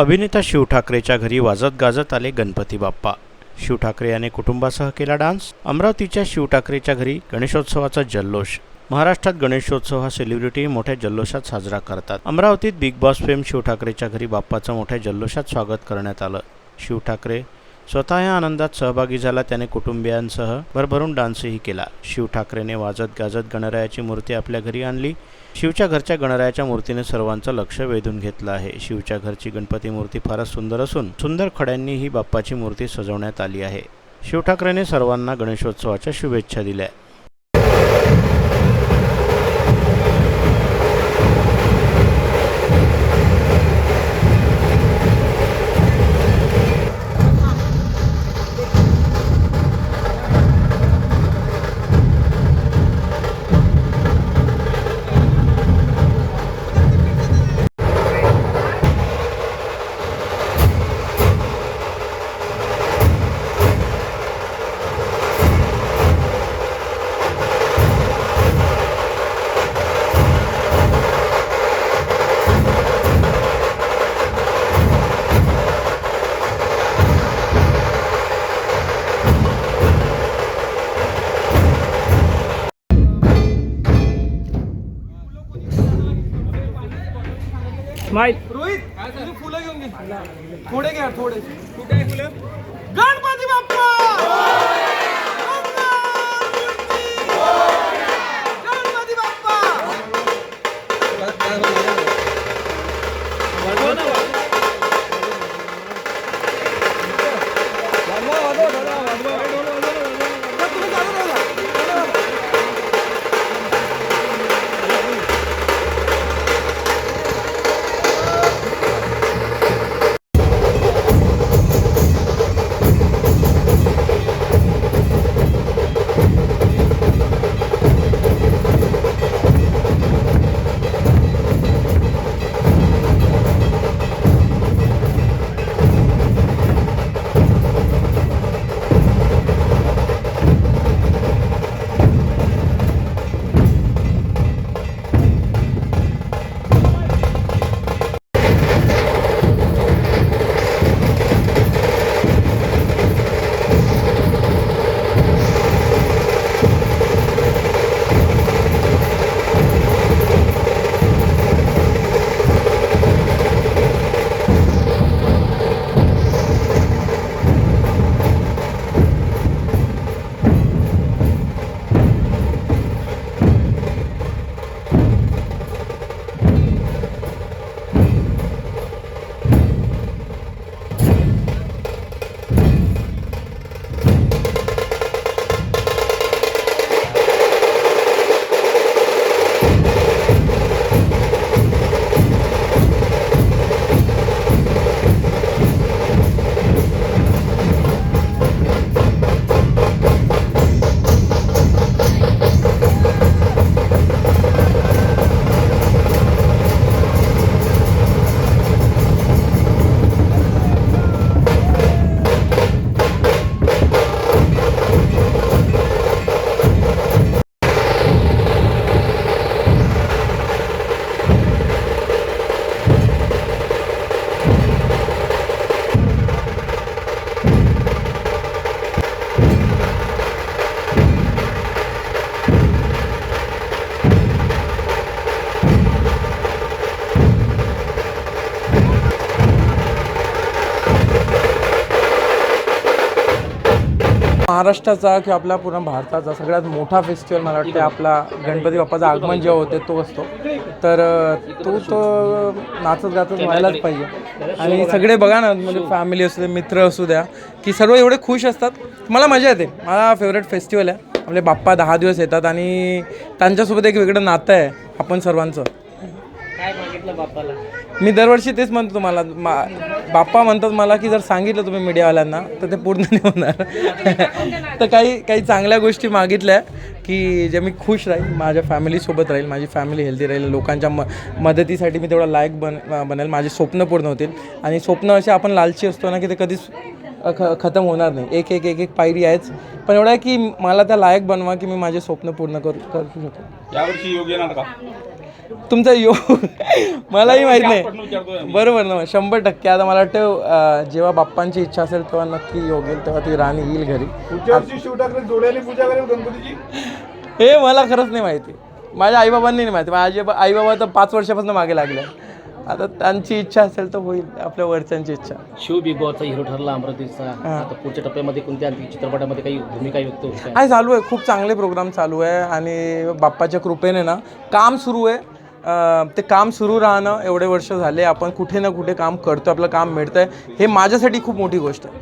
अभिनेता शिव ठाकरेच्या घरी वाजत गाजत आले गणपती बाप्पा. शिव ठाकरे याने कुटुंबासह केला डान्स. अमरावतीच्या शिव ठाकरेच्या घरी गणेशोत्सवाचा जल्लोष. महाराष्ट्रात गणेशोत्सव हा सेलिब्रिटी मोठ्या जल्लोषात साजरा करतात. अमरावतीत बिग बॉस फेम शिव ठाकरेच्या घरी बाप्पाचं मोठ्या जल्लोषात स्वागत करण्यात आलं. शिव ठाकरे स्वतः या आनंदात सहभागी झाला त्याने कुटुंबियांसह भरभरून डान्सही केला. शिव ठाकरेने वाजत गाजत गणरायाची मूर्ती आपल्या घरी आणली. शिवच्या घरच्या गणरायाच्या मूर्तीने सर्वांचं लक्ष वेधून घेतलं आहे. शिवच्या घरची गणपती मूर्ती फारच सुंदर असून सुंदर खड्यांनी ही बाप्पाची मूर्ती सजवण्यात आली आहे. शिव ठाकरेने सर्वांना गणेशोत्सवाच्या शुभेच्छा दिल्या. स्माइल रोहित तुझी फुलं घेऊन घे. थोडे घ्या थोडे. कुठे आहे फुलं गणपती बाप्पा! गणपती बाप्पा! महाराष्ट्राचा किंवा आपला पूर्ण भारताचा सगळ्यात मोठा फेस्टिवल मला वाटतं आपला गणपती बाप्पाचं आगमन जेव्हा होते तो असतो. तर तो तो नाचत गातच व्हायलाच पाहिजे. आणि सगळे बघा ना म्हणजे फॅमिली असू दे मित्र असू द्या की सर्व एवढे खुश असतात. मला मजा येते. मला फेवरेट फेस्टिवल आहे. आपले बाप्पा दहा दिवस येतात आणि त्यांच्यासोबत एक वेगळं नातं आहे आपण सर्वांचं. काय मागितलं बाप्पाला? मी दरवर्षी तेच म्हणतो तुम्हाला मा बाप्पा म्हणतात मला की जर सांगितलं तुम्ही मीडियावाल्यांना तर ते पूर्ण नाही होणार. तर काही काही चांगल्या गोष्टी मागितल्या की जे मी खुश राहील माझ्या फॅमिलीसोबत राहील माझी फॅमिली हेल्दी राहील लोकांच्या म मदतीसाठी मी तेवढा लायक बन बनेल माझे स्वप्न पूर्ण होतील. आणि स्वप्न असे आपण लालची असतो ना की ते कधीच ख खतम होणार नाही. एक एक एक एक पायरी आहेच. पण एवढं आहे की मला त्या लायक बनवा की मी माझे स्वप्न पूर्ण करू करू शकतो. यावर्षी योग येणार का? तुमचा योग मलाही माहीत नाही. बरोबर ना शंभर टक्के. आता मला वाटतं जेव्हा बाप्पांची इच्छा असेल तेव्हा नक्की योग येईल तेव्हा ती राणी येईल घरी. हे मला खरंच नाही माहिती. माझ्या आईबाबांनी नाही माहिती. माझे आईबाबा तर पाच वर्षापासून मागे लागले. आता त्यांची इच्छा असेल तर होईल आपल्या वरच्यांची इच्छा. शिव बिग बॉसचा हिरो ठरला अमरावतीचा. आता पुढच्या टप्प्यामध्ये कोणत्या चित्रपटामध्ये काही भूमिका व्यक्त होत आहे चालू आहे. खूप चांगले प्रोग्राम चालू आहे. आणि बाप्पाच्या कृपेने ना काम सुरू आहे. ते काम सुरू राहणं एवढे वर्ष झाले आपण कुठे ना कुठे काम करतो आपलं काम मिळतं आहे हे माझ्यासाठी खूप मोठी गोष्ट आहे.